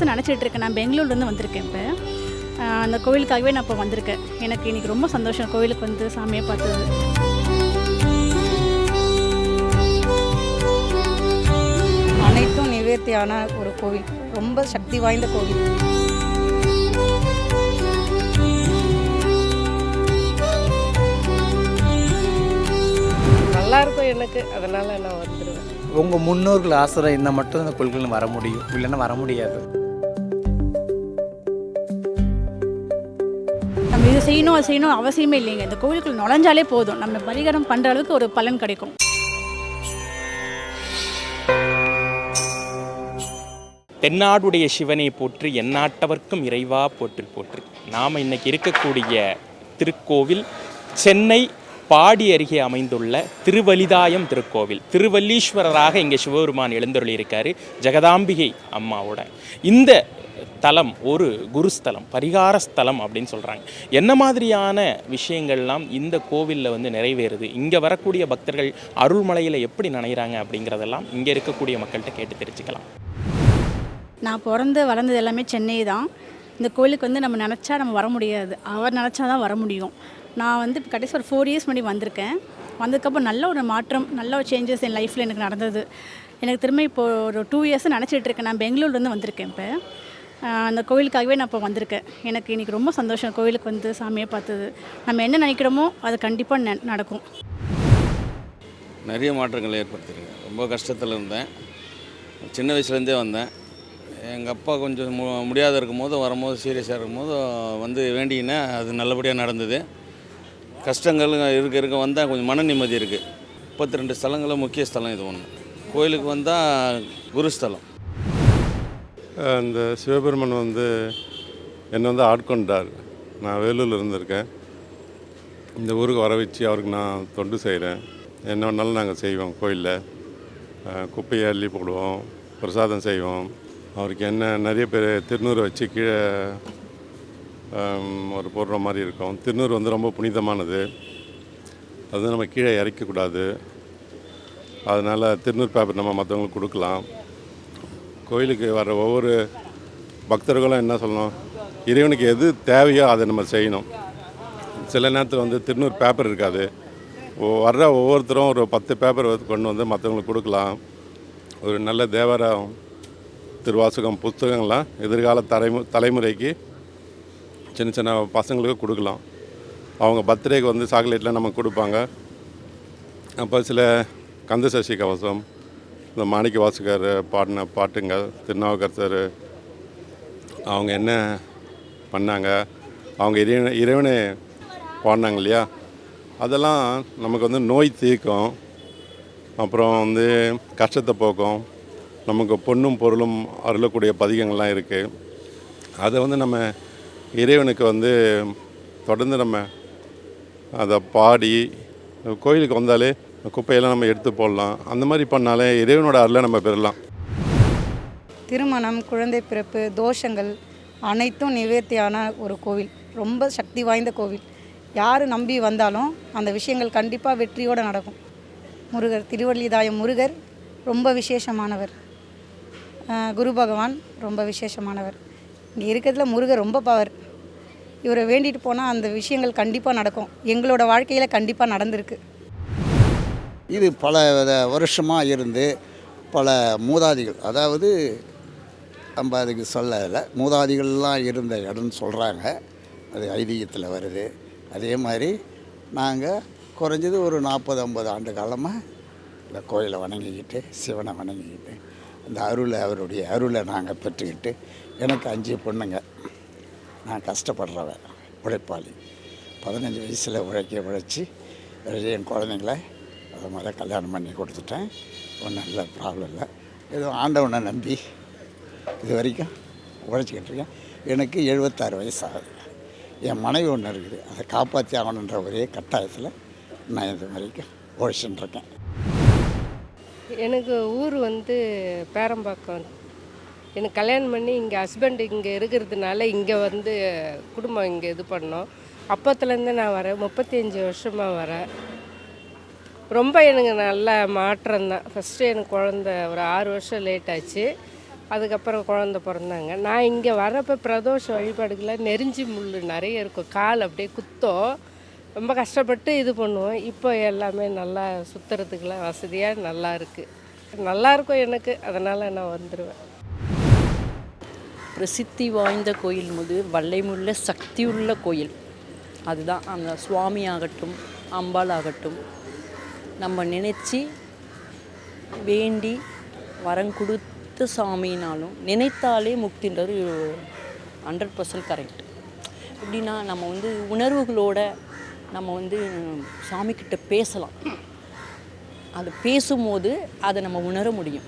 Years நினச்சிட்டு இருக்கேன். நான் பெங்களூர்லேருந்து வந்திருக்கேன் இப்போ. அந்த கோவிலுக்காகவே நான் இப்போ வந்திருக்கேன். எனக்கு இன்றைக்கி ரொம்ப சந்தோஷம். கோவிலுக்கு வந்து சாமியை பார்த்தது. அனைத்தும் நிவர்த்தியான ஒரு கோவில். ரொம்ப சக்தி வாய்ந்த கோவில். நல்லா இருக்கும் எனக்கு. அதனால் நான் வந்துடுவேன். உங்கள் முன்னோர்கள் ஆசிரியம் இருந்தால் மட்டும் அந்த கோயில்கள் வர முடியும். இல்லைன்னா வர முடியாது. இது செய்யணும் அது செய்யணும் அவசியமே இல்லைங்க. இந்த கோவிலுக்குள் நுழைஞ்சாலே போதும். நம்ம பரிகாரம் பண்ணுற அளவுக்கு ஒரு பலன் கிடைக்கும். தென்னாடுடைய சிவனை போற்றி எந்நாட்டவர்க்கும் இறைவா போற்றி போற்றி. நாம் இன்னைக்கு இருக்கக்கூடிய திருக்கோவில் சென்னை பாடி அருகே அமைந்துள்ள திருவலிதாயம் திருக்கோவில். திருவல்லீஸ்வரராக இங்கே சிவபெருமான் எழுந்தருளி ஜெகதாம்பிகை அம்மாவோட. இந்த தலம் ஒரு குருஸ்தலம் பரிகார ஸ்தலம் அப்படின்னு சொல்கிறாங்க என்ன மாதிரியான விஷயங்கள்லாம் இந்த கோவிலில் வந்து நிறைவேறுது? இங்கே வரக்கூடிய பக்தர்கள் அருள்மலையில் எப்படி நினைகிறாங்க அப்படிங்கிறதெல்லாம் இங்கே இருக்கக்கூடிய மக்கள்கிட்ட கேட்டு தெரிஞ்சுக்கலாம். நான் பிறந்து வளர்ந்தது எல்லாமே சென்னை தான். இந்த கோயிலுக்கு வந்து நம்ம நினச்சா நம்ம வர முடியாது. அவர் நினச்சா தான் வர முடியும். நான் வந்து இப்போ கடைசி ஒரு ஃபோர் இயர்ஸ் முன்னாடி வந்திருக்கேன். வந்ததுக்கப்புறம் நல்ல ஒரு மாற்றம் நல்ல ஒரு சேஞ்சஸ் என் லைஃப்பில் எனக்கு நடந்தது. எனக்கு திரும்ப இப்போ ஒரு டூ இயர்ஸ் நினச்சிட்டு இருக்கேன். நான் பெங்களூர்லேருந்து வந்திருக்கேன் இப்போ. அந்த கோவிலுக்காகவே நான் இப்போ வந்திருக்கேன். எனக்கு இன்றைக்கி ரொம்ப சந்தோஷம் கோவிலுக்கு வந்து சாமியை பார்த்தது. நம்ம என்ன நினைக்கிறோமோ அது கண்டிப்பாக நடக்கும். நிறைய மாற்றங்கள் ஏற்படுத்தியிருக்கு. ரொம்ப கஷ்டத்தில் இருந்தேன். சின்ன வயசுலேருந்தே வந்தேன். எங்கள் அப்பா கொஞ்சம் மு முடியாத இருக்கும்போது வரும்போது சீரியஸாக இருக்கும்போது வந்து வேண்டிங்கன்னா அது நல்லபடியாக நடந்தது. கஷ்டங்கள் இருக்க இருக்க வந்தால் கொஞ்சம் மன நிம்மதி இருக்குது முப்பத்தி ரெண்டு ஸ்தலங்களும் முக்கிய ஸ்தலம் இது ஒன்று கோயிலுக்கு வந்தால் குருஸ்தலம் அந்த சிவபெருமன் வந்து என்னை வந்து ஆட்கொண்டார் நான் வேலூரில் இருந்திருக்கேன். இந்த ஊருக்கு வர வச்சு அவருக்கு நான் தொண்டு செய்கிறேன் என்ன வேணாலும் நாங்கள் செய்வோம் கோயிலில். குப்பையை அள்ளி போடுவோம் பிரசாதம் செய்வோம். அவருக்கு என்ன நிறைய பேர் திருநூறு வச்சு கீழே ஒரு போடுற மாதிரி இருக்கும். திருநூறு வந்து ரொம்ப புனிதமானது. அது வந்து நம்ம கீழே இறக்கக்கூடாது. அதனால் திருநூறு பேப்பர் நம்ம மற்றவங்களுக்கு கொடுக்கலாம். கோயிலுக்கு வர ஒவ்வொரு பக்தர்களும் என்ன சொல்லணும்? இறைவனுக்கு எது தேவையோ அதை நம்ம செய்யணும். சில நேரத்தில் வந்து திருநூறு பேப்பர் இருக்காது. வர்ற ஒவ்வொருத்தரும் ஒரு பத்து பேப்பர் கொண்டு வந்து மற்றவங்களுக்கு கொடுக்கலாம். ஒரு நல்ல தேவரம் திருவாசகம் புஸ்தகங்கள்லாம் எதிர்கால தலைமு தலைமுறைக்கு சின்ன சின்ன பசங்களுக்கு கொடுக்கலாம். அவங்க பர்த்டேக்கு வந்து சாக்லேட்லாம் நமக்கு கொடுப்பாங்க. அப்போ சில கந்த சஷ்டி கவசம் இந்த மாணிக்க வாசகர் பாடின பாட்டுங்க திருநாவுக்கரசர் அவங்க என்ன பண்ணாங்க அவங்க இறைவனை இறைவனை பாடினாங்க இல்லையா? அதெல்லாம் நமக்கு வந்து நோய் தீர்க்கும். அப்புறம் வந்து கஷ்டத்தை போக்கும். நமக்கு பொண்ணும் பொருளும் அருளக்கூடிய பதிகங்கள்லாம் இருக்குது அதை வந்து நம்ம இறைவனுக்கு வந்து தொடர்ந்து நம்ம அதை பாடி கோயிலுக்கு வந்தாலே குப்பையெல்லாம் நம்ம எடுத்து போடலாம். அந்த மாதிரி பண்ணாலே இறைவனோட அருளை நம்ம பெறலாம். திருமணம் குழந்தை பிறப்பு தோஷங்கள் அனைத்தும் நிவர்த்தியான ஒரு கோவில். ரொம்ப சக்தி வாய்ந்த கோவில். யார் நம்பி வந்தாலும் அந்த விஷயங்கள் கண்டிப்பாக வெற்றியோடு நடக்கும். முருகர் திருவள்ளிதாயம் முருகர் ரொம்ப விசேஷமானவர். குரு பகவான் ரொம்ப விசேஷமானவர். இங்கே இருக்கிறதுல முருகர் ரொம்ப பவர் இவரை வேண்டிட்டு போனால் அந்த விஷயங்கள் கண்டிப்பாக நடக்கும். எங்களோட வாழ்க்கையில் கண்டிப்பாக நடந்திருக்கு. இது பல வித- வருஷமாக இருந்து பல மூதாதிகள் அதாவது நம்ம அதுக்கு சொல்லலை மூதாதிகள்லாம் இருந்த இடம்னு சொல்கிறாங்க அது ஐதீகத்தில் வருது. அதே மாதிரி நாங்கள் குறைஞ்சது ஒரு நாற்பது ஐம்பது ஆண்டு காலமாக இந்த கோயிலை வணங்கிக்கிட்டு சிவனை வணங்கிக்கிட்டு அந்த அருளை அவருடைய அருளை நாங்கள் பெற்றுக்கிட்டு எனக்கு அஞ்சு பொண்ணுங்க. நான் கஷ்டப்படுறவன் உழைப்பாளி. பதினஞ்சு வயசில் உழைக்க உழைச்சி என் குழந்தைங்கள அதை மாதிரி கல்யாணம் பண்ணி கொடுத்துட்டேன். ஒன்றும் இல்லை ப்ராப்ளம் இல்லை. ஏதோ ஆண்டவனை நம்பி இது வரைக்கும் உழைச்சிக்கிட்டு இருக்கேன். எனக்கு எழுபத்தாறு வயசு ஆகுது. என் மனைவி ஒன்று இருக்குது. அதை காப்பாற்றி ஆகணுன்ற ஒரே கட்டாயத்தில் நான் இது வரைக்கும் உழைச்சிட்டுருக்கேன் எனக்கு ஊர் வந்து பேரம்பாக்கம். எனக்கு கல்யாணம் பண்ணி இங்கே ஹஸ்பண்ட் இங்கே இருக்கிறதுனால இங்கே வந்து குடும்பம் இங்கே இது பண்ணோம். அப்போத்துலேருந்து நான் வரேன். முப்பத்தஞ்சு வருஷமாக வரேன். ரொம்ப எனக்கு நல்ல மாற்றம் தான் ஃபஸ்ட்டு எனக்கு குழந்த ஒரு ஆறு வருஷம் லேட் ஆச்சு. அதுக்கப்புறம் குழந்த பிறந்தாங்க. நான் இங்கே வரப்போ பிரதோஷ வழிபாடுகளை நெறிஞ்சி முள் நிறைய இருக்கும். கால் அப்படியே குத்தம். ரொம்ப கஷ்டப்பட்டு இது பண்ணுவோம். இப்போ எல்லாமே நல்லா சுற்றுறதுக்கெலாம் வசதியாக நல்லா இருக்குது நல்லா இருக்கும் எனக்கு. அதனால் நான் வந்துடுவேன் பிரசித்தி வாய்ந்த கோயில் முது வள்ளைமுள்ள சக்தியுள்ள கோயில். அதுதான் அந்த சுவாமி ஆகட்டும் அம்பாள் ஆகட்டும். நம்ம நினச்சி வேண்டி வரம் கொடுத்த சாமினாலும் நினைத்தாலே முக்தின்றது ஹண்ட்ரட் பர்சன்ட் கரெக்ட் எப்படின்னா நம்ம வந்து உணர்வுகளோட நம்ம வந்து சாமிக்கிட்ட பேசலாம். அது பேசும்போது அதை நம்ம உணர முடியும்.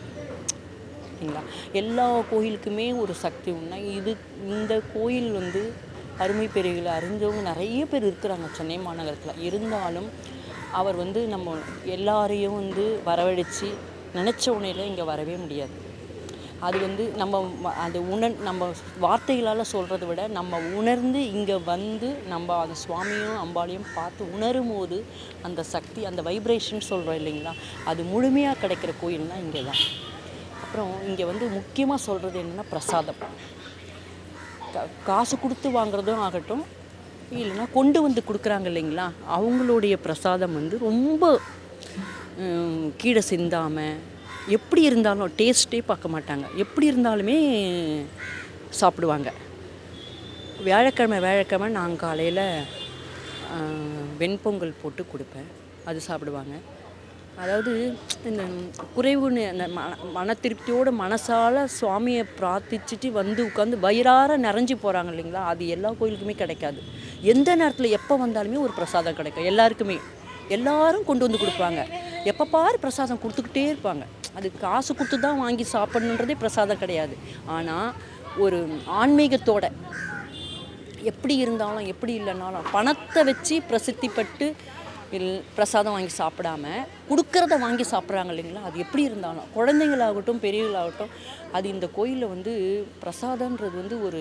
சரிங்களா எல்லா கோயிலுக்குமே ஒரு சக்தி உண்டா. இது இந்த கோயில் வந்து அருமை பெருகளை அறிஞ்சவங்க நிறைய பேர் இருக்கிறாங்க சென்னை மாநகரத்தில். இருந்தாலும் அவர் வந்து நம்ம எல்லாரையும் வந்து வரவழைச்சு நினச்ச உடனேல இங்கே வரவே முடியாது. அது வந்து நம்ம அது உணர் நம்ம வார்த்தைகளால் சொல்கிறத விட நம்ம உணர்ந்து இங்கே வந்து நம்ம அந்த சுவாமியும் அம்பாளையும் பார்த்து உணரும் போது அந்த சக்தி அந்த வைப்ரேஷன் சொல்கிறோம் இல்லைங்களா? அது முழுமையாக கிடைக்கிற கோயில்னா இங்கே தான். அப்புறம் இங்கே வந்து முக்கியமாக சொல்கிறது என்னென்னா பிரசாதம். காசு கொடுத்து வாங்குறதும் ஆகட்டும் இல்லைன்னா கொண்டு வந்து கொடுக்குறாங்க இல்லைங்களா? அவங்களுடைய பிரசாதம் வந்து ரொம்ப கீழே சிந்தாமல் எப்படி இருந்தாலும் டேஸ்ட்டே பார்க்க மாட்டாங்க. எப்படி இருந்தாலுமே சாப்பிடுவாங்க. வியாழக்கிழமை வியாழக்கிழமை நான் காலையில் வெண்பொங்கல் போட்டு கொடுப்பேன். அது சாப்பிடுவாங்க. அதாவது இந்த குறைவுன்னு அந்த மன மன திருப்தியோட மனசால் சுவாமியை பிரார்த்திச்சுட்டு வந்து உட்காந்து வயிறார நிறைஞ்சு போகிறாங்க இல்லைங்களா? அது எல்லா கோயிலுக்குமே கிடைக்காது. எந்த நேரத்தில் எப்போ வந்தாலுமே ஒரு பிரசாதம் கிடைக்கும் எல்லாருக்குமே. எல்லாரும் கொண்டு வந்து கொடுப்பாங்க. எப்போ பாரு பிரசாதம் கொடுத்துக்கிட்டே இருப்பாங்க. அது காசு கொடுத்து தான் வாங்கி சாப்பிட்ணுன்றதே பிரசாதம் கிடையாது. ஆனால் ஒரு ஆன்மீகத்தோட எப்படி இருந்தாலும் எப்படி இல்லைனாலும் பணத்தை வச்சு பிரசித்திப்பட்டு இல் பிரசாதம் வாங்கி சாப்பிடாம கொடுக்கறத வாங்கி சாப்பிட்றாங்க இல்லைங்களா? அது எப்படி இருந்தாலும். குழந்தைங்களாகட்டும் பெரியவங்களாகட்டும் அது இந்த கோயிலில் வந்து பிரசாதன்றது வந்து ஒரு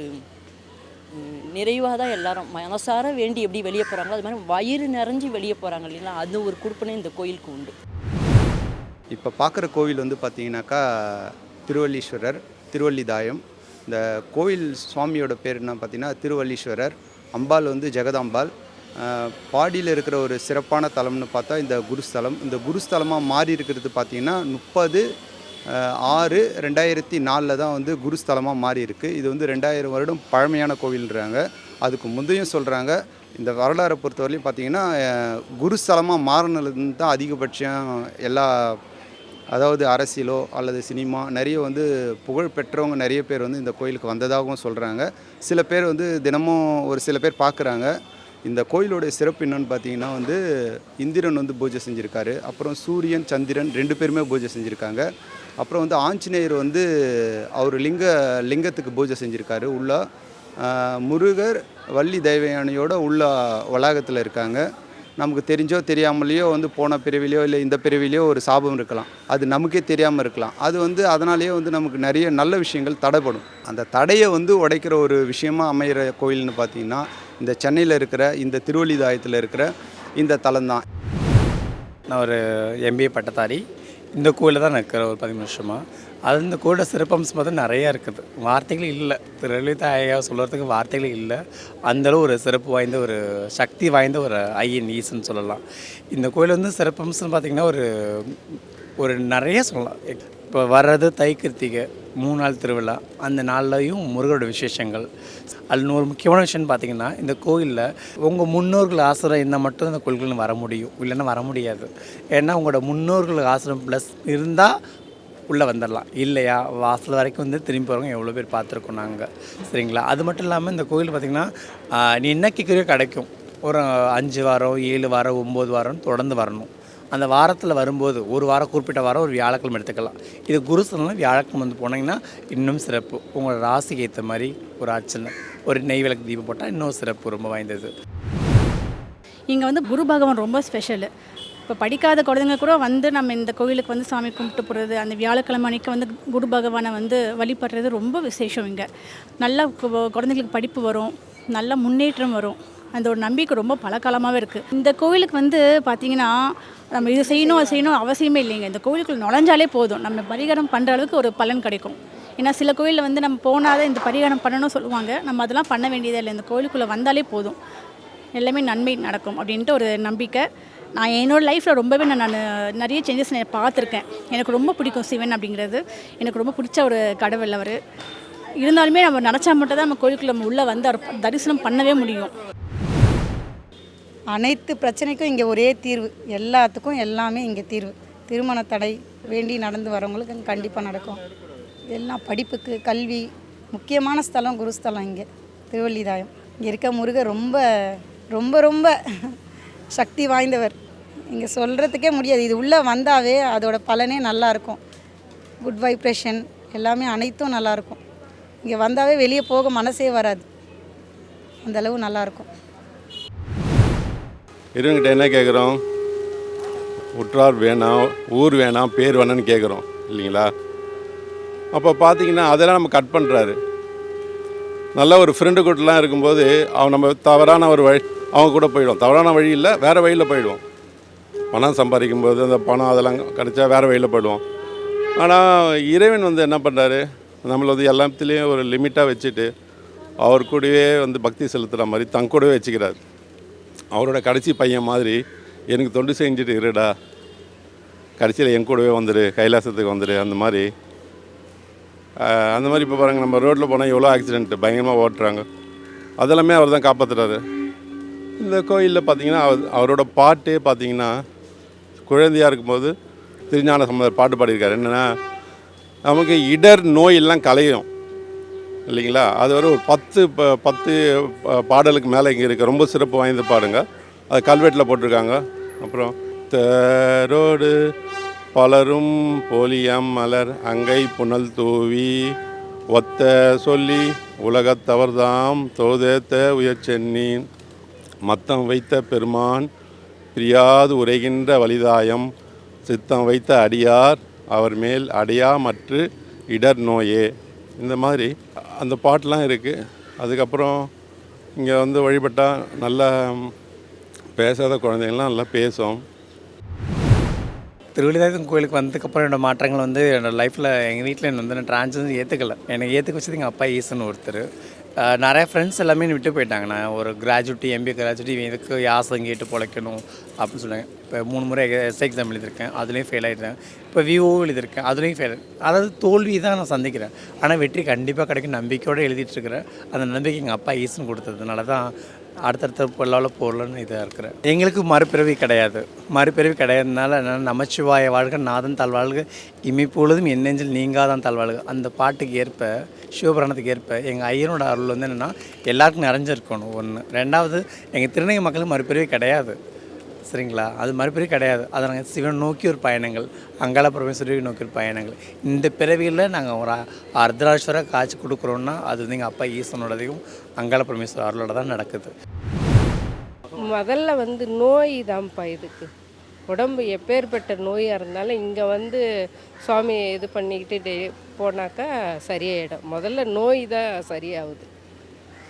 நிறைவாக தான் எல்லாரும் மனசார வேண்டி எப்படி வெளியே போகிறாங்களோ அது மாதிரி வயிறு நிறைஞ்சு வெளியே போகிறாங்க இல்லைங்களா? அது ஒரு கொடுப்பனை இந்த கோயிலுக்கு உண்டு. இப்போ பார்க்குற கோவில் வந்து பார்த்தீங்கன்னாக்கா திருவல்லீஸ்வரர் திருவள்ளிதாயம். இந்த கோவில் சுவாமியோட பேர் என்ன பார்த்தீங்கன்னா திருவல்லீஸ்வரர் அம்பாள் வந்து ஜெகதாம்பாள். பாடியில் இருக்கிற ஒரு சிறப்பான தலம்னு பார்த்தா இந்த குருஸ்தலம். இந்த குருஸ்தலமாக மாறி இருக்கிறது பார்த்திங்கன்னா முப்பது ஆறு ரெண்டாயிரத்தி நாலில் தான் வந்து குருஸ்தலமாக மாறி இருக்குது இது வந்து ரெண்டாயிரம் வருடம் பழமையான கோவில்ன்றாங்க. அதுக்கு முந்தையும் சொல்கிறாங்க இந்த வரலாறை பொறுத்தவரையிலையும் பார்த்தீங்கன்னா குருஸ்தலமாக மாறினதுன்னு தான் அதிகபட்சம் எல்லா அதாவது அரசியலோ அல்லது சினிமா நிறைய வந்து புகழ் பெற்றவங்க நிறைய பேர் வந்து இந்த கோயிலுக்கு வந்ததாகவும் சொல்கிறாங்க சில பேர் வந்து தினமும் ஒரு சில பேர் பார்க்குறாங்க. இந்த கோயிலோடைய சிறப்பு என்னன்னு பார்த்தீங்கன்னா வந்து இந்திரன் வந்து பூஜை செஞ்சுருக்காரு. அப்புறம் சூரியன் சந்திரன் ரெண்டு பேருமே பூஜை செஞ்சுருக்காங்க. அப்புறம் வந்து ஆஞ்சநேயர் வந்து அவர் லிங்க லிங்கத்துக்கு பூஜை செஞ்சுருக்காரு. உள்ள முருகர் வள்ளி தெய்வயானையோட உள்ள வளாகத்தில் இருக்காங்க. நமக்கு தெரிஞ்சோ தெரியாமலேயோ வந்து போன பிறவிலையோ இல்லை இந்த பிறவிலையோ ஒரு சாபம் இருக்கலாம். அது நமக்கே தெரியாமல் இருக்கலாம். அது வந்து அதனாலேயே வந்து நமக்கு நிறைய நல்ல விஷயங்கள் தடைப்படும் அந்த தடையை வந்து உடைக்கிற ஒரு விஷயமா அமைகிற கோயில்னு பார்த்தீங்கன்னா இந்த சென்னையில் இருக்கிற இந்த திருவள்ளிதாயத்தில் இருக்கிற இந்த தலம் தான் நான் ஒரு எம்பிஏ பட்டதாரி. இந்த கோயிலில் தான் நான் ஒரு பதிமூணு வருஷமாக அது இந்த கோயிலோட சிறப்பம்சம் பார்த்தா நிறையா இருக்குது. வார்த்தைகள் இல்லை. திருவள்ளிதா ஐயா சொல்கிறதுக்கு வார்த்தைகள் இல்லை. அந்தளவு ஒரு சிறப்பு வாய்ந்த ஒரு சக்தி வாய்ந்த ஒரு ஐயன் ஈசன் சொல்லலாம். இந்த கோயில் வந்து சிறப்பம்சம்னு பார்த்திங்கன்னா ஒரு ஒரு நிறைய சொல்லலாம். இப்போ வர்றது தை கிருத்திகை மூணு நாள் திருவிழா அந்த நாள்லையும் முருகரோட விசேஷங்கள். அதில் ஒரு முக்கியமான விஷயம்னு பார்த்தீங்கன்னா இந்த கோயிலில் உங்கள் முன்னோர்கள் ஆசிரம் இருந்தால் மட்டும் இந்த கோயில்கள் வர முடியும். இல்லைன்னா வர முடியாது. ஏன்னா உங்களோட முன்னோர்கள் ஆசிரம் ப்ளஸ் இருந்தால் உள்ளே வந்துடலாம் இல்லையா? வாசல் வரைக்கும் வந்து திரும்பி போகிறவங்க எவ்வளோ பேர் பார்த்துருக்கோம் நாங்கள் சரிங்களா? அது மட்டும் இல்லாமல் இந்த கோயில் பார்த்திங்கன்னா நீ என்ன கேட்குறியோ கிடைக்கும். ஒரு அஞ்சு வாரம் ஏழு வாரம் ஒம்பது வாரம்னு தொடர்ந்து வரணும். அந்த வாரத்தில் வரும்போது ஒரு வாரம் குறிப்பிட்ட வாரம் ஒரு வியாழக்கிழமை எடுத்துக்கலாம். இது குருசனம் வியாழக்கிழமை வந்து போனீங்கன்னா இன்னும் சிறப்பு. உங்களோட ராசிக்கு ஏற்ற மாதிரி ஒரு அர்ச்சனை ஒரு நெய் விளக்கு தீபம் போட்டால் இன்னும் சிறப்பு ரொம்ப வாய்ந்தது. இங்கே வந்து குரு பகவான் ரொம்ப ஸ்பெஷலு இப்போ படிக்காத குழந்தைங்க கூட வந்து நம்ம இந்த கோயிலுக்கு வந்து சாமி கும்பிட்டு போகிறது அந்த வியாழக்கிழமை அன்னைக்கு வந்து குரு பகவானை வந்து வழிபடுறது ரொம்ப விசேஷம் இங்கே. நல்லா குழந்தைங்களுக்கு படிப்பு வரும் நல்ல முன்னேற்றம் வரும். அந்த ஒரு நம்பிக்கை ரொம்ப பலகாலமாகவே இருக்குது இந்த கோவிலுக்கு வந்து பார்த்திங்கன்னா நம்ம இது செய்யணும் அது செய்யணும் அவசியமே இல்லைங்க. இந்த கோவிலுக்குள்ள நுழைஞ்சாலே போதும். நம்ம பரிகாரம் பண்ணுற அளவுக்கு ஒரு பலன் கிடைக்கும். ஏன்னா சில கோயிலில் வந்து நம்ம போனாதான் இந்த பரிகாரம் பண்ணணும்னு சொல்லுவாங்க. நம்ம அதெல்லாம் பண்ண வேண்டியதே இல்லை. இந்த கோவிலுக்குள்ளே வந்தாலே போதும். எல்லாமே நன்மை நடக்கும் அப்படின்ட்டு ஒரு நம்பிக்கை. நான் என்னோடய லைஃப்பில் ரொம்பவே நான் நான் நிறைய சேஞ்சஸ் நான் பார்த்துருக்கேன். எனக்கு ரொம்ப பிடிக்கும் சிவன் அப்படிங்கிறது. எனக்கு ரொம்ப பிடிச்ச ஒரு கடவுள் அவர். இருந்தாலுமே நம்ம நினச்சா மட்டும் தான் நம்ம கோயிலுக்குள்ள நம்ம உள்ளே வந்து தரிசனம் பண்ணவே முடியும். அனைத்து பிரச்சனைக்கும் இங்கே ஒரே தீர்வு. எல்லாத்துக்கும் எல்லாமே இங்கே தீர்வு. திருமண தடை வேண்டி நடந்து வரவங்களுக்கு கண்டிப்பாக நடக்கும். எல்லாம் படிப்புக்கு கல்வி முக்கியமான ஸ்தலம் குருஸ்தலம் இங்கே. திருவள்ளிதாயம். இங்கே இருக்க முருகர் ரொம்ப ரொம்ப ரொம்ப சக்தி வாய்ந்தவர். இங்கே சொல்கிறதுக்கே முடியாது. இது உள்ளே வந்தாவே அதோட பலனே நல்லாயிருக்கும் குட் வைப்ரேஷன் எல்லாமே அனைத்தும் நல்லாயிருக்கும் இங்கே வந்தாவே வெளியே போக மனசே வராது. அந்த அளவு நல்லாயிருக்கும் இறைவன்கிட்ட என்ன கேட்குறோம் உற்றார் வேணாம் ஊர் வேணாம் பேர் வேணாம்னு கேட்குறோம் இல்லைங்களா? அப்போ பார்த்தீங்கன்னா அதெல்லாம் நம்ம கட் பண்ணுறாரு நல்ல ஒரு ஃப்ரெண்டு கூட்டலாம் இருக்கும்போது அவன் நம்ம தவறான ஒரு வழி அவங்க கூட போயிடுவோம் தவறான வழி இல்லை வேறு வழியில் போயிடுவோம் பணம் சம்பாதிக்கும் போது அந்த பணம் அதெல்லாம் கிடச்சா வேறு வழியில் போயிடுவோம் ஆனால் இறைவன் வந்து என்ன பண்ணுறாரு நம்மளை வந்து எல்லாத்துலேயும் ஒரு லிமிட்டாக வச்சுட்டு அவர் கூடவே வந்து பக்தி செலுத்துகிற மாதிரி தங்க கூடவே வச்சுக்கிறார். அவரோட கடைசி பையன் மாதிரி எனக்கு தொண்டு செஞ்சுட்டு இருடா. கடைசியில் என் கூடவே வந்துடு கைலாசத்துக்கு வந்துடு அந்த மாதிரி. அந்த மாதிரி இப்போ பாருங்கள் நம்ம ரோட்டில் போனால் எவ்வளோ ஆக்சிடென்ட் பயங்கரமாக ஓட்டுறாங்க. அதெல்லாமே அவர் தான் காப்பாற்றுறாரு இந்த கோயிலில் பார்த்தீங்கன்னா அவர் அவரோட பாட்டே பார்த்தீங்கன்னா குழந்தையாக இருக்கும்போது திருஞான சம்பந்தர் பாட்டு பாடியிருக்காரு. என்னென்னா நமக்கு இடர் நோயெல்லாம் கலையும் இல்லைங்களா? அது ஒரு ஒரு பத்து ப- பத்து பாடலுக்கு மேலே இங்கே இருக்குது ரொம்ப சிறப்பு வாய்ந்த பாடுங்க. அது கல்வெட்டில் போட்டிருக்காங்க. அப்புறம் தேரோடு பலரும் போலியம் மலர் அங்கை புனல் தூவி ஒத்த சொல்லி உலகத்தவர்தாம் தோதேத்த உயர் சென்னின் மத்தம் வைத்த பெருமான் பிரியாது உரைகின்ற வலிதாயம் சித்தம் வைத்த அடியார் அவர் மேல் அடையா மற்று இடர் நோயே. இந்த மாதிரி அந்த பாட்டெலாம் இருக்குது அதுக்கப்புறம் இங்கே வந்து வழிபட்டால் நல்லா பேசாத குழந்தைங்கள்லாம் நல்லா பேசும். திருவிழிதாயத்தன் கோயிலுக்கு வந்ததுக்கப்புறம் என்னோட மாற்றங்கள் வந்து என்னோடய லைஃப்பில் எங்கள் வீட்டில் என்ன வந்து நான் டிரான்ஸ்ஜெண்டர் ஏற்றுக்கல எனக்கு ஏற்றுக்க வச்சது எங்கள் அப்பா ஈசன் ஒருத்தர். நிறைய ஃப்ரெண்ட்ஸ் எல்லாமே விட்டு போயிட்டாங்க. நான் ஒரு கிராஜுவேட்டி எம்பிஏ கிராஜுவேட்டி இவன் யாசம் கேட்டு பிழைக்கணும் அப்படின்னு சொன்னாங்க இப்போ மூணு முறை எஸ்ஐ எக்ஸாம் எழுதியிருக்கேன். அதுலேயும் ஃபெயில் ஆகிட்டேன் இப்போ விஓ எழுதியிருக்கேன். அதுலேயும் ஃபெயில் அதாவது தோல்வி தான் நான் சந்திக்கிறேன். ஆனால் வெற்றி கண்டிப்பாக கிடைக்கும். நம்பிக்கையோடு எழுதிட்டுருக்கிறேன் அந்த நம்பிக்கை எங்கள் அப்பா ஈசன் கொடுத்ததுனால தான் அடுத்தடுத்த பொருளால் போடலன்னு இதாக இருக்கிறேன் எங்களுக்கு மறுபிறவி கிடையாது. மறுபிறவி கிடையாதுனால நான் நமச்சிவாய வாழ்க நாதன் தாழ்வாழ்க இமைப்பொழுதும் என் நீங்காதான் தாழ்வாழ்க அந்த பாட்டுக்கு ஏற்ப சிவபுராணத்துக்கு ஏற்ப எங்கள் ஐயனோட அருள் வந்து என்னென்னா எல்லாருக்கும் நிறைஞ்சிருக்கணும் ஒன்று ரெண்டாவது எங்கள் திருநங்கை மக்களுக்கு மறுபிறவி கிடையாது. சரிங்களா? அது மறுபிறவி கிடையாது. அதை நாங்கள் சிவன் நோக்கி ஒரு பயணங்கள் அங்காள பரமேஸ்வரி நோக்கி ஒரு பயணங்கள். இந்த பிறவியில் நாங்கள் ஒரு அர்த்தராஸ்வரர் காட்சி கொடுக்குறோன்னா அது வந்து எங்கள் அப்பா ஈசனோடதையும் அங்காள பரமேஸ்வரர் அருளோட தான் நடக்குது. முதல்ல வந்து நோய் தான்ப்பா இதுக்கு. உடம்பு எப்பேற்பட்ட நோயாக இருந்தாலும் இங்கே வந்து சுவாமியை இது பண்ணிக்கிட்டு டே போனாக்கா சரியாயிடும். முதல்ல நோய் தான் சரியாகுது.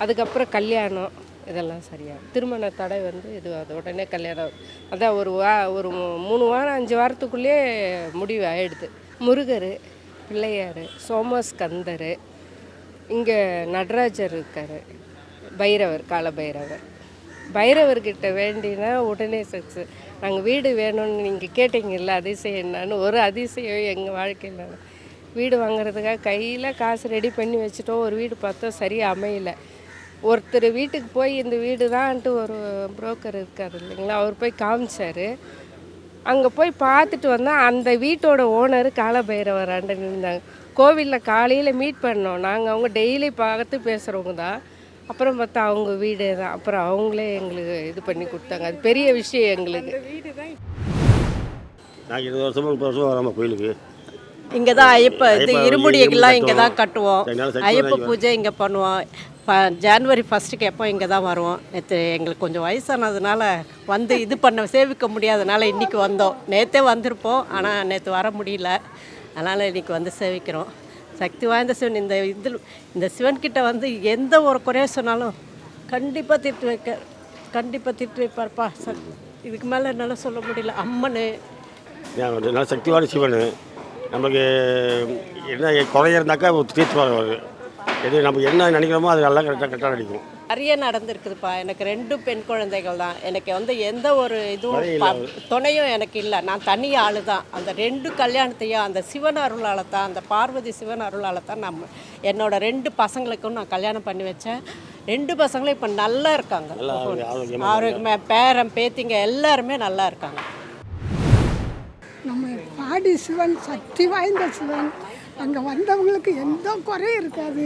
அதுக்கப்புறம் கல்யாணம். இதெல்லாம் சரியாகும் திருமண தடை வந்து இது அது உடனே கல்யாணம். ஆகுது. அதான் ஒரு வா ஒரு மூணு வாரம் அஞ்சு வாரத்துக்குள்ளே முடிவு ஆகிடுது முருகர் பிள்ளையார் சோமஸ்கந்தர் இங்கே நடராஜர் இருக்கார் பைரவர் கால பைரவர் பைரவர்கிட்ட வேண்டினா உடனே சக்ஸஸ் நாங்கள் வீடு வேணும்னு நீங்கள் கேட்டீங்கல்ல அதிசயம் என்னன்னு ஒரு அதிசயம் எங்கள் வாழ்க்கையில். வீடு வாங்குறதுக்காக கையில் காசு ரெடி பண்ணி வச்சுட்டோம் ஒரு வீடு பார்த்தோம் சரியாக அமையலை. ஒருத்தர் வீட்டுக்கு போய் இந்த வீடு தான்ட்டு ஒரு புரோக்கர் இருக்கார் இல்லைங்களா? அவர் போய் காமிச்சார். அங்கே போய் பார்த்துட்டு வந்தால் அந்த வீட்டோட ஓனர் காலபைரவர் ஆண்டு நின்றாங்க. கோவிலில் காலையில் மீட் பண்ணோம். நாங்கள் அவங்க டெய்லி பார்த்து பேசுகிறவங்க தான். அப்புறம் பார்த்தா அவங்க வீடு தான். அப்புறம் அவங்களே எங்களுக்கு இது பண்ணி கொடுத்தாங்க. அது பெரிய விஷயம் எங்களுக்கு. நாங்கள் இருபது வருஷமா முப்பது வருஷமா வரோம் கோயிலுக்கு. இங்கே தான் ஐயப்ப இது இருமுடியெல்லாம் இருமுடி இங்கே தான் கட்டுவோம். ஐயப்ப. பூஜை இங்கே பண்ணுவோம். இப்போ ஜான்வரி ஃபஸ்ட்டுக்கு எப்போ இங்கே தான் வருவோம். நேற்று எங்களுக்கு கொஞ்சம் வயசானதுனால வந்து இது பண்ண சேவிக்க முடியாதனால இன்றைக்கி வந்தோம். நேற்றே வந்திருப்போம் ஆனால் நேற்று வர முடியல. அதனால் இன்றைக்கி வந்து சேவிக்கிறோம் சக்தி வாய்ந்த சிவன் இந்த இதில் இந்த சிவன்கிட்ட வந்து எந்த ஒரு குறைய சொன்னாலும் கண்டிப்பாக திட்டு வைக்க கண்டிப்பாக திட்டு வைப்பார்ப்பா. சக் இதுக்கு மேலே என்னால் சொல்ல முடியல. அம்மனு. சக்தி வாய்ந்த நல்ல சிவன். நமக்கு என்ன குறைய இருந்தாக்கா தீர்த்துவாங்க அவர் எது நம்ம என்ன நினைக்கிறோமோ அது நல்லா கரெக்டாக கரெக்டாக நடிக்கும். நிறைய நடந்திருக்குதுப்பா. எனக்கு ரெண்டு பெண் குழந்தைகள் தான். எனக்கு வந்து எந்த ஒரு இதுவும் துணையும் எனக்கு இல்லை. நான் தனி ஆள் தான். அந்த ரெண்டு கல்யாணத்தையும் அந்த சிவன் அருளால் தான் அந்த பார்வதி சிவன் அருளால் தான் நம்ம என்னோட ரெண்டு பசங்களுக்கும் நான் கல்யாணம் பண்ணி வச்சேன். ரெண்டு பசங்களும் இப்போ நல்லா இருக்காங்க. அவருக்கு பேரன் பேத்திங்க எல்லாருமே நல்லா இருக்காங்க. நம்ம பாடி சிவன் சக்தி வாய்ந்த சிவன். அங்கே வந்தவங்களுக்கு எந்த குறையும் இருக்காது.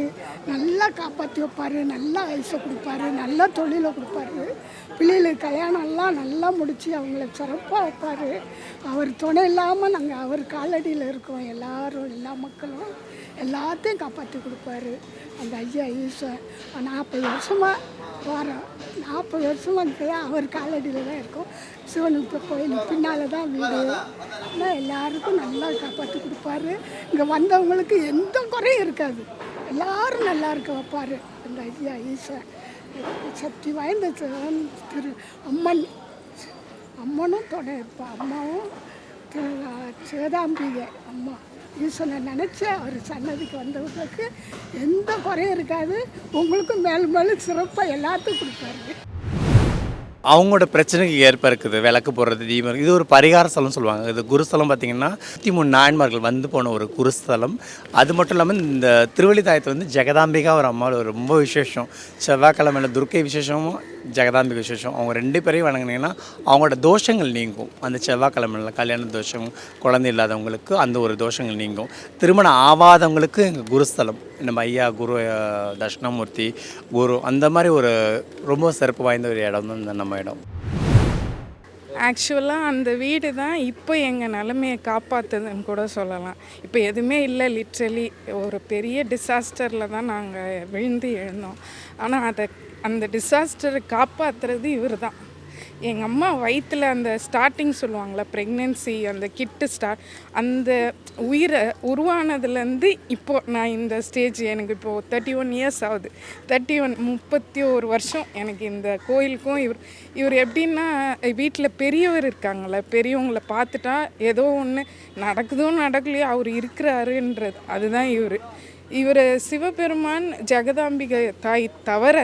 நல்லா காப்பாற்றி வைப்பார் நல்லா வயசை கொடுப்பாரு நல்ல தொழிலை கொடுப்பாரு. பிள்ளைகளுக்கு கல்யாணம்லாம் நல்லா முடித்து அவங்கள சிறப்பாக வைப்பார். அவர் துணை இல்லாமல் நாங்கள் அவர் காலடியில் இருக்கோம். எல்லாரும் எல்லா மக்களும் எல்லாத்தையும் காப்பாற்றி கொடுப்பாரு. அந்த ஐயா ஈஸ்வர் நாற்பது வருஷமாக வாரம் நாற்பது வருஷம் வருஷமாக அவர் காலடியில் தான் இருக்கும். சிவனுக்கு கோயிலுக்கு பின்னால் தான் வீடு. ஆனால் எல்லாருக்கும் நல்லா காப்பாற்றி கொடுப்பாரு. இங்கே வந்தவங்களுக்கு எந்த குறையும் இருக்காது. எல்லாரும் நல்லா இருக்க வைப்பார். அந்த ஐயா ஈஸ்வர் சக்தி வாய்ந்த திரு அம்மன். அம்மனும் துணை அம்மாவும் திரு- சேதாம்பிகை அம்மா. ஈஸ்வரனை நினச்சி அவர் சன்னதிக்கு வந்தவங்களுக்கு எந்த குறையும் இருக்காது. உங்களுக்கும் மேலும் மேலும் சிறப்பாக எல்லாத்துக்கும் கொடுப்பாரு அவங்களோட பிரச்சனைக்கு ஏற்ப இருக்குது. விளக்கு போடுறது தீபம் இது ஒரு பரிகார ஸ்தலம் சொல்லுவாங்க. இது குருஸ்தலம் பார்த்திங்கன்னா நூற்றி மூணு நாயன்மார்கள் வந்து போன ஒரு குருஸ்தலம் அது மட்டும் இல்லாமல் இந்த திருவள்ளித்தாயத்தை வந்து ஜெகதாம்பிகா ஒரு அம்மாவோட ரொம்ப விசேஷம். செவ்வாய்க்கிழமையில துர்க்கை விசேஷமும் ஜெகதாம்பிகை விசேஷம். அவங்க ரெண்டு பேரையும் வணங்குனீங்கன்னா அவங்களோட தோஷங்கள் நீங்கும். அந்த செவ்வாய்க்கிழமையில கல்யாண தோஷம் குழந்தை இல்லாதவங்களுக்கு அந்த ஒரு தோஷங்கள் நீங்கும். திருமணம் ஆவாதவங்களுக்கு எங்கள் குருஸ்தலம் நம்ம ஐயா குரு தட்சிணாமூர்த்தி குரு அந்த மாதிரி ஒரு ரொம்ப சிறப்பு வாய்ந்த ஒரு இடம் தான் இந்த நம்ம இடம். ஆக்சுவலாக அந்த வீடு தான் இப்போ எங்கள் நிலமையை காப்பாற்றுதுன்னு கூட சொல்லலாம். இப்போ எதுவுமே இல்லை லிட்ரலி ஒரு பெரிய டிசாஸ்டரில் தான் நாங்கள் விழுந்து எழுந்தோம். ஆனால் அதை அந்த டிசாஸ்டரை காப்பாற்றுறது இவர் தான் எங்கள் அம்மா வயிற்றில் அந்த ஸ்டார்டிங் சொல்லுவாங்களே ப்ரெக்னென்சி அந்த கிட்டு ஸ்டார்ட் அந்த உயிரை உருவானதுலேருந்து இப்போது நான் இந்த ஸ்டேஜ் எனக்கு இப்போது தேர்ட்டி ஒன் இயர்ஸ் ஆகுது. தேர்ட்டி ஒன் முப்பத்தி ஒரு வருஷம் எனக்கு இந்த கோயிலுக்கும் இவர் இவர் எப்படின்னா வீட்டில் பெரியவர் இருக்காங்களே பெரியவங்கள பார்த்துட்டா ஏதோ ஒன்று நடக்குதோ நடக்கலையோ அவர் இருக்கிறாருன்றது அதுதான் இவர். இவர் சிவபெருமான் ஜெகதாம்பிகை தாய் தவிர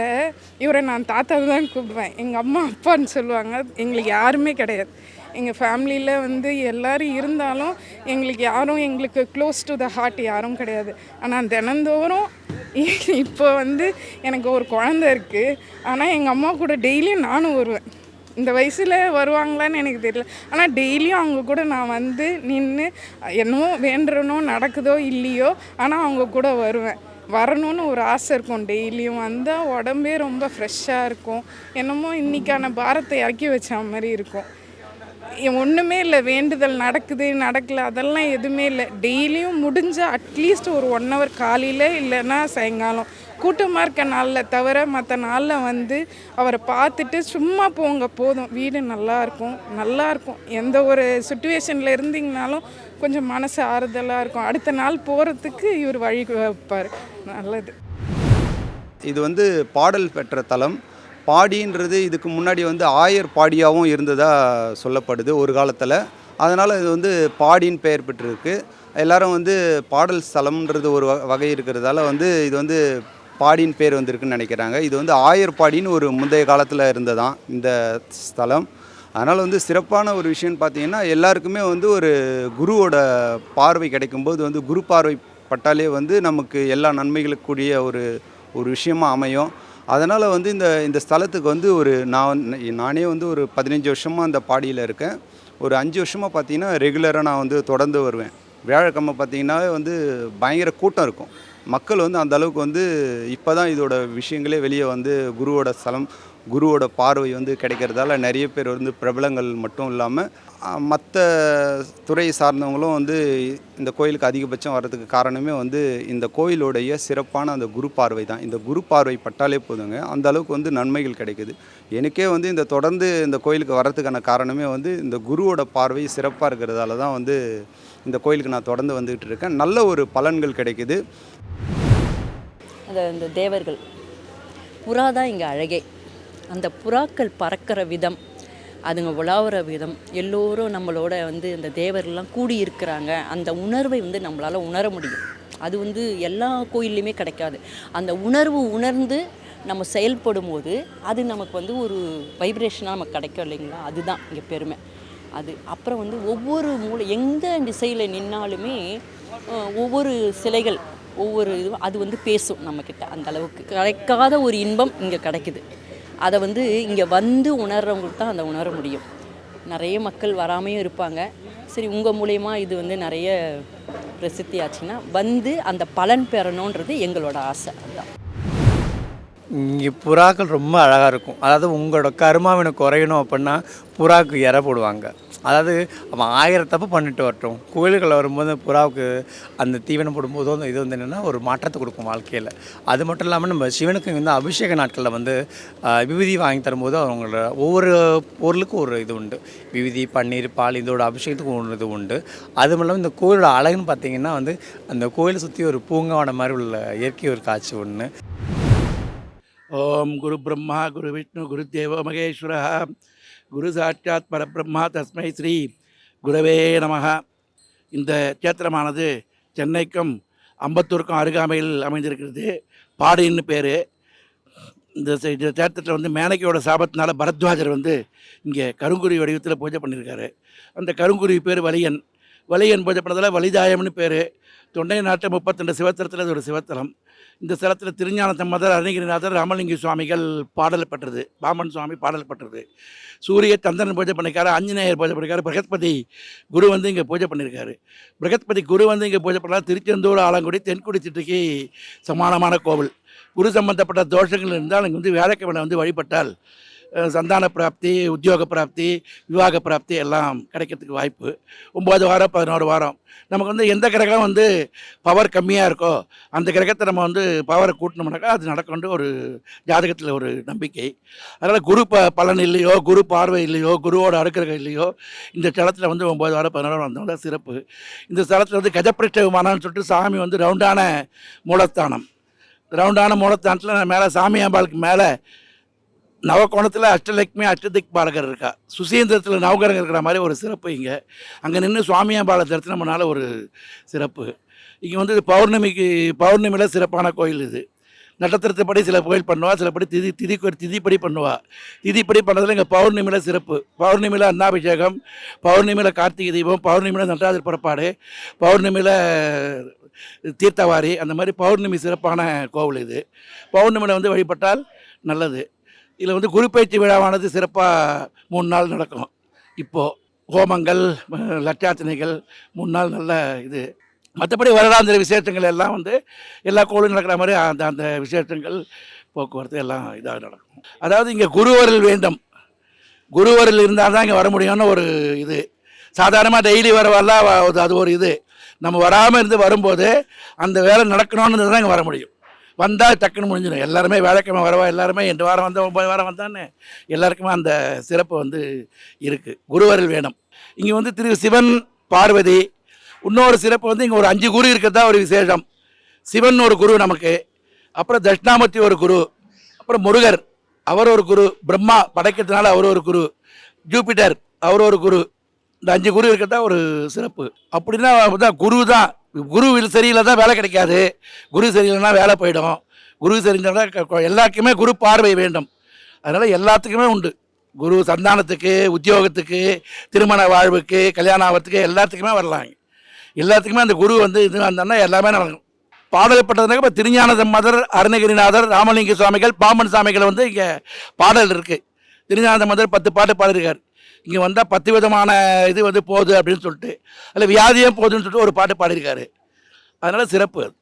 இவரை நான் தாத்தாவை தான் கூப்பிடுவேன். எங்கள் அம்மா அப்பான்னு சொல்லுவாங்க. எங்களுக்கு யாருமே கிடையாது. எங்கள் ஃபேமிலியில் வந்து எல்லோரும் இருந்தாலும் எங்களுக்கு யாரும் எங்களுக்கு க்ளோஸ் டு த ஹார்ட் யாரும் கிடையாது. ஆனால் தினந்தோறும் இப்போ வந்து எனக்கு ஒரு குழந்த இருக்குது ஆனால் எங்கள் அம்மா கூட டெய்லியும் நானும் வருவேன். இந்த வயசில் வருவாங்களான்னு எனக்கு தெரியல. ஆனால் டெய்லியும் அவங்க கூட நான் வந்து நின்று என்னமோ வேண்டுறனோ நடக்குதோ இல்லையோ ஆனால் அவங்க கூட வருவேன். வரணும்னு ஒரு ஆசை இருக்கும். டெய்லியும் வந்தால் உடம்பே ரொம்ப ஃப்ரெஷ்ஷாக இருக்கும். என்னமோ இன்றைக்கான பாரத்தை இறக்கி வச்ச மாதிரி இருக்கும். ஒன்றுமே இல்லை. வேண்டுதல் நடக்குது நடக்கல அதெல்லாம் எதுவுமே இல்லை. டெய்லியும் முடிஞ்சால் அட்லீஸ்ட் ஒரு ஒன் ஹவர் காலையில் இல்லைன்னா சாயங்காலம். கூட்டமாக இருக்க நாளில் தவிர மற்ற நாளில் வந்து அவரை பார்த்துட்டு சும்மா போங்க போதும். வீடு நல்லா இருக்கும் நல்லா இருக்கும். எந்த ஒரு சுச்சுவேஷனில் இருந்தீங்கனாலும் கொஞ்சம் மனசு ஆறுதலாக இருக்கும். அடுத்த நாள் போகிறதுக்கு இவர் வழி வைப்பார் நல்லது. இது வந்து பாடல் பெற்ற தலம். பாடின்றது இதுக்கு முன்னாடி வந்து ஆயர் பாடியாகவும் இருந்ததாக சொல்லப்படுது ஒரு காலத்தில். அதனால் இது வந்து பாடின்னு பெயர் பெற்றிருக்கு. எல்லாரும் வந்து பாடல் ஸ்தலம்ன்றது ஒரு வ- வகை இருக்கிறதால வந்து இது வந்து பாடின்னு பேர் வந்திருக்குன்னு நினைக்கிறாங்க. இது வந்து ஆயர் பாடின்னு ஒரு முந்தைய காலத்தில் இருந்ததான் இந்த ஸ்தலம். அதனால் வந்து சிறப்பான ஒரு விஷயம்னு பார்த்தீங்கன்னா எல்லாருக்குமே வந்து ஒரு குருவோட பார்வை கிடைக்கும்போது வந்து குரு பார்வை பட்டாலே வந்து நமக்கு எல்லா நன்மைகளுக்கு கூடிய ஒரு ஒரு விஷயமா அமையும். அதனால் வந்து இந்த இந்த ஸ்தலத்துக்கு வந்து ஒரு நான் நானே வந்து ஒரு பதினஞ்சு வருஷமாக அந்த பாடியில் இருக்கேன். ஒரு அஞ்சு வருஷமாக பார்த்தீங்கன்னா ரெகுலராக நான் வந்து தொடர்ந்து வருவேன். வியாழக்கிழமை பார்த்தீங்கன்னா வந்து பயங்கர கூட்டம் இருக்கும். மக்கள் வந்து அந்த அளவுக்கு வந்து இப்போ தான் இதோட விஷயங்களே வெளியே வந்து குருவோட ஸ்தலம் குருவோட பார்வை வந்து கிடைக்கிறதால நிறைய பேர் வந்து பிரபலங்கள் மட்டும் இல்லாமல் மற்ற துறை சார்ந்தவங்களும் வந்து இந்த கோயிலுக்கு அதிகபட்சம் வர்றதுக்கு காரணமே வந்து இந்த கோயிலுடைய சிறப்பான அந்த குரு பார்வை தான். இந்த குரு பார்வை பட்டாலே போதுங்க. அந்த அளவுக்கு வந்து நன்மைகள் கிடைக்குது. எனக்கே வந்து இந்த தொடர்ந்து இந்த கோயிலுக்கு வர்றதுக்கான காரணமே வந்து இந்த குருவோட பார்வை சிறப்பாக இருக்கிறதால தான் வந்து இந்த கோயிலுக்கு நான் தொடர்ந்து வந்துகிட்டு இருக்கேன். நல்ல ஒரு பலன்கள் கிடைக்குது. அந்த இந்த தேவர்கள் புறா தான் இங்கே அழகே. அந்த புறாக்கள் பறக்கிற விதம் அதுங்க உலாவுற விதம் எல்லோரும் நம்மளோட வந்து இந்த தேவர்கள்லாம் கூடி இருக்கிறாங்க அந்த உணர்வை வந்து நம்மளால் உணர முடியும். அது வந்து எல்லா கோயில்லையுமே கிடைக்காது. அந்த உணர்வு உணர்ந்து நம்ம செயல்படும் போது அது நமக்கு வந்து ஒரு வைப்ரேஷனாக நமக்கு கிடைக்கும் இல்லைங்களா? அதுதான் இங்கே பெருமை. அது. அப்புறம் வந்து ஒவ்வொரு மூளை எந்த திசையில் நின்னாலுமே ஒவ்வொரு சிலைகள் ஒவ்வொரு இதுவும் அது வந்து பேசும் நம்மக்கிட்ட அந்த அளவுக்கு. கிடைக்காத ஒரு இன்பம் இங்கே கிடைக்குது. அதை வந்து இங்கே வந்து உணர்றவங்களுக்கு தான் அதை உணர முடியும். நிறைய மக்கள் வராமையும் இருப்பாங்க. சரி உங்கள் மூலயமா இது வந்து நிறைய பிரசித்தி ஆச்சுன்னா வந்து அந்த பலன் பெறணுன்றது எங்களோட ஆசை. இங்கே புறாக்கள் ரொம்ப அழகாக இருக்கும். அதாவது உங்களோட கருமாவினை குறையணும் அப்படின்னா புறாவுக்கு இற போடுவாங்க. அதாவது அவன் ஆயிரம் தப்பு பண்ணிட்டு வரட்டும். கோயில்களில் வரும்போது புறாவுக்கு அந்த தீவனம் போடும்போதோ அந்த இது வந்து என்னென்னா ஒரு மாற்றத்தை கொடுக்கும் வாழ்க்கையில். அது மட்டும் இல்லாமல் நம்ம சிவனுக்கு வந்து அபிஷேக நாட்களில் வந்து விபூதி வாங்கி தரும்போது அவங்களோட ஒவ்வொரு பொருளுக்கும் ஒரு இது உண்டு. விபூதி பன்னீர் பால் இதோட அபிஷேகத்துக்கு ஒரு இது உண்டு. அதுவும் இல்லாமல் இந்த கோயிலோட அழகுன்னு பார்த்தீங்கன்னா வந்து அந்த கோயிலை சுற்றி ஒரு பூங்காவோட மாதிரி உள்ள இயற்கை ஒரு காட்சி ஒன்று ஓம் குரு பிரம்மா குரு விஷ்ணு குரு தேவோ மகேஸ்வர. குரு சாட்சாத் பரபிரம்மா தஸ்மை ஸ்ரீ குரவே நமக இந்த கேத்திரமானது சென்னைக்கும் அம்பத்தூருக்கும் அருகாமையில் அமைந்திருக்கிறது. பாடின்னு பேர். இந்த இந்த தேட்டத்தில் வந்து மேனகையோட சாபத்தினால பரத்வாஜர் வந்து இங்கே கருங்குருவி வடிவத்தில் பூஜை பண்ணியிருக்காரு அந்த கருங்குருவி பேர் வலியன். வலியன் பூஜை பண்ணதில் வலிதாயம்னு பேர். தொண்டை நாட்டு முப்பத்திரெண்டு சிவத்திரத்தில் அது ஒரு சிவத்தலம். இந்த ஸ்தலத்தில் திருஞான சம்பந்தர் அருணகிரிநாதர் ராமலிங்க சுவாமிகள் பாடல் பெற்றது. பாமன் சுவாமி பாடல் பெற்றது. சூரிய சந்திரன் பூஜை பண்ணியிருக்காரு ஆஞ்சநேயர் பூஜை பண்ணியிருக்காரு பிரகஸ்பதி குரு வந்து இங்கே பூஜை பண்ணியிருக்காரு பிரகஸ்பதி குரு வந்து இங்கே பூஜை பண்ணால் திருச்செந்தூர் ஆலங்குடி தென்குடி சிட்டுக்கு சமானமான கோவில். குரு சம்பந்தப்பட்ட தோஷங்கள் இருந்தால் இங்கே வந்து வியாழக்கிழமை வந்து வழிபட்டால் சந்தான பிராப்தி உத்தியோக பிராப்தி விவாக பிராப்தி எல்லாம் கிடைக்கிறதுக்கு வாய்ப்பு. ஒம்பது வாரம் பதினோரு வாரம். நமக்கு வந்து எந்த கிரகம் வந்து பவர் கம்மியாக இருக்கோ அந்த கிரகத்தை நம்ம வந்து பவரை கூட்டினோம்னாக்கா அது நடக்கும்னு ஒரு ஜாதகத்தில் ஒரு நம்பிக்கை. அதனால் குரு ப பலன் இல்லையோ குரு பார்வை இல்லையோ குருவோட அடுக்கிறகம் இல்லையோ இந்த ஸ்தலத்தில் வந்து ஒம்பது வாரம் பதினோரு வாரம் வந்தோம்னா சிறப்பு. இந்த ஸ்தலத்தில் வந்து கஜப்பிரஷ்ட விமானம்னு சொல்லிட்டு சாமி வந்து ரவுண்டான மூலஸ்தானம். ரவுண்டான மூலஸ்தானத்தில் மேலே சாமி அம்பாளுக்கு மேலே நவகோணத்தில் அஷ்டலக்ஷ்மி அஷ்டதிக் பாலகர் இருக்கா. சுசீந்திரத்தில் நவகரங்க இருக்கிற மாதிரி ஒரு சிறப்பு இங்கே. அங்கே நின்று சுவாமி அம்பாளை தரிசனம் பண்ணால ஒரு சிறப்பு. இங்கே வந்து இது பௌர்ணமிக்கு பௌர்ணமியில் சிறப்பான கோயில் இது. நட்சத்திரத்துப்படி சில கோயில் பண்ணுவா சிலப்படி திதி திதி திதிப்படி பண்ணுவா. திதிப்படி பண்ணதில் இங்கே பௌர்ணமியில் சிறப்பு. பௌர்ணமியில் அன்னாபிஷேகம் பௌர்ணமியில் கார்த்திகை தீபம் பௌர்ணமியில் நடராஜர் புறப்பாடு பௌர்ணமியில் தீர்த்தவாரி அந்த மாதிரி பௌர்ணமி சிறப்பான கோவில் இது. பௌர்ணமியில் வந்து வழிபட்டால் நல்லது. இதில் வந்து குருப்பெயர்ச்சி விழாவானது சிறப்பாக மூணு நாள் நடக்கும். இப்போது ஹோமங்கள் அஹ், லட்சார்ச்சனைகள் மூணு நாள் நல்ல இது. மற்றபடி வருடாந்திர விசேஷங்கள் எல்லாம் வந்து எல்லா கோவிலும் நடக்கிற மாதிரி அந்த அந்த விசேஷங்கள் போக்குவரத்து எல்லாம் இதாக நடக்கும். அதாவது இங்கே குருவரில் வேண்டும். குருவரில் இருந்தால் தான் இங்கே வர முடியும்னு ஒரு இது. சாதாரணமாக டெய்லி வரவெல்லாம் அது ஒரு இது. நம்ம வராமல் இருந்து வரும்போது அந்த வேலை நடக்கணும்னு தான் இங்கே வர முடியும். வந்தால் டக்குன்னு முடிஞ்சிடும். எல்லாருமே வேலைக்கிழமை வரவா? எல்லாருமே ரெண்டு வாரம் வந்தால் ஒம்பது வாரம் வந்தான்னு எல்லாருக்குமே அந்த சிறப்பு வந்து இருக்குது குருவரில் வேணும். இங்கே வந்து திரு சிவன் பார்வதி இன்னொரு சிறப்பு வந்து இங்கே ஒரு அஞ்சு குரு இருக்கிறதா ஒரு விசேஷம். சிவன் ஒரு குரு நமக்கு அப்புறம் தட்சிணாமூர்த்தி ஒரு குரு அப்புறம் முருகர் அவர் ஒரு குரு பிரம்மா படைக்கிறதுனால அவர் ஒரு குரு ஜூபிட்டர் அவர் ஒரு குரு இந்த அஞ்சு குரு இருக்கிறதா ஒரு சிறப்பு. அப்படின்னா தான் குரு தான். குரு சரியில்லை தான் வேலை கிடைக்காது. குரு சரியில்லைன்னா வேலை போயிடும். குரு சரிந்தால் எல்லாருக்குமே குரு பார்வை வேண்டும். அதனால் எல்லாத்துக்குமே உண்டு. குரு சந்தானத்துக்கு உத்தியோகத்துக்கு திருமண வாழ்வுக்கு கல்யாணம் ஆகிறதுக்கு எல்லாத்துக்குமே வரலாம். எல்லாத்துக்குமே அந்த குரு வந்து இது வந்தோன்னா எல்லாமே நடக்கும் பாடல்பட்டதுனாக்க இப்போ திருஞான மதர் அருணகிரிநாதர் ராமலிங்க சுவாமிகள் பாம்பன் சாமிகள் வந்து இங்கே பாடல் இருக்குது திருஞான மதர் பத்து பாட்டு பாடிருக்கார் இங்கே வந்தால் பத்து விதமான இது வந்து போகுது அப்படின்னு சொல்லிட்டு அதில் வியாதியே போகுதுன்னு சொல்லிட்டு ஒரு பாட்டு பாடியிருக்காரு. அதனால் சிறப்பு அது.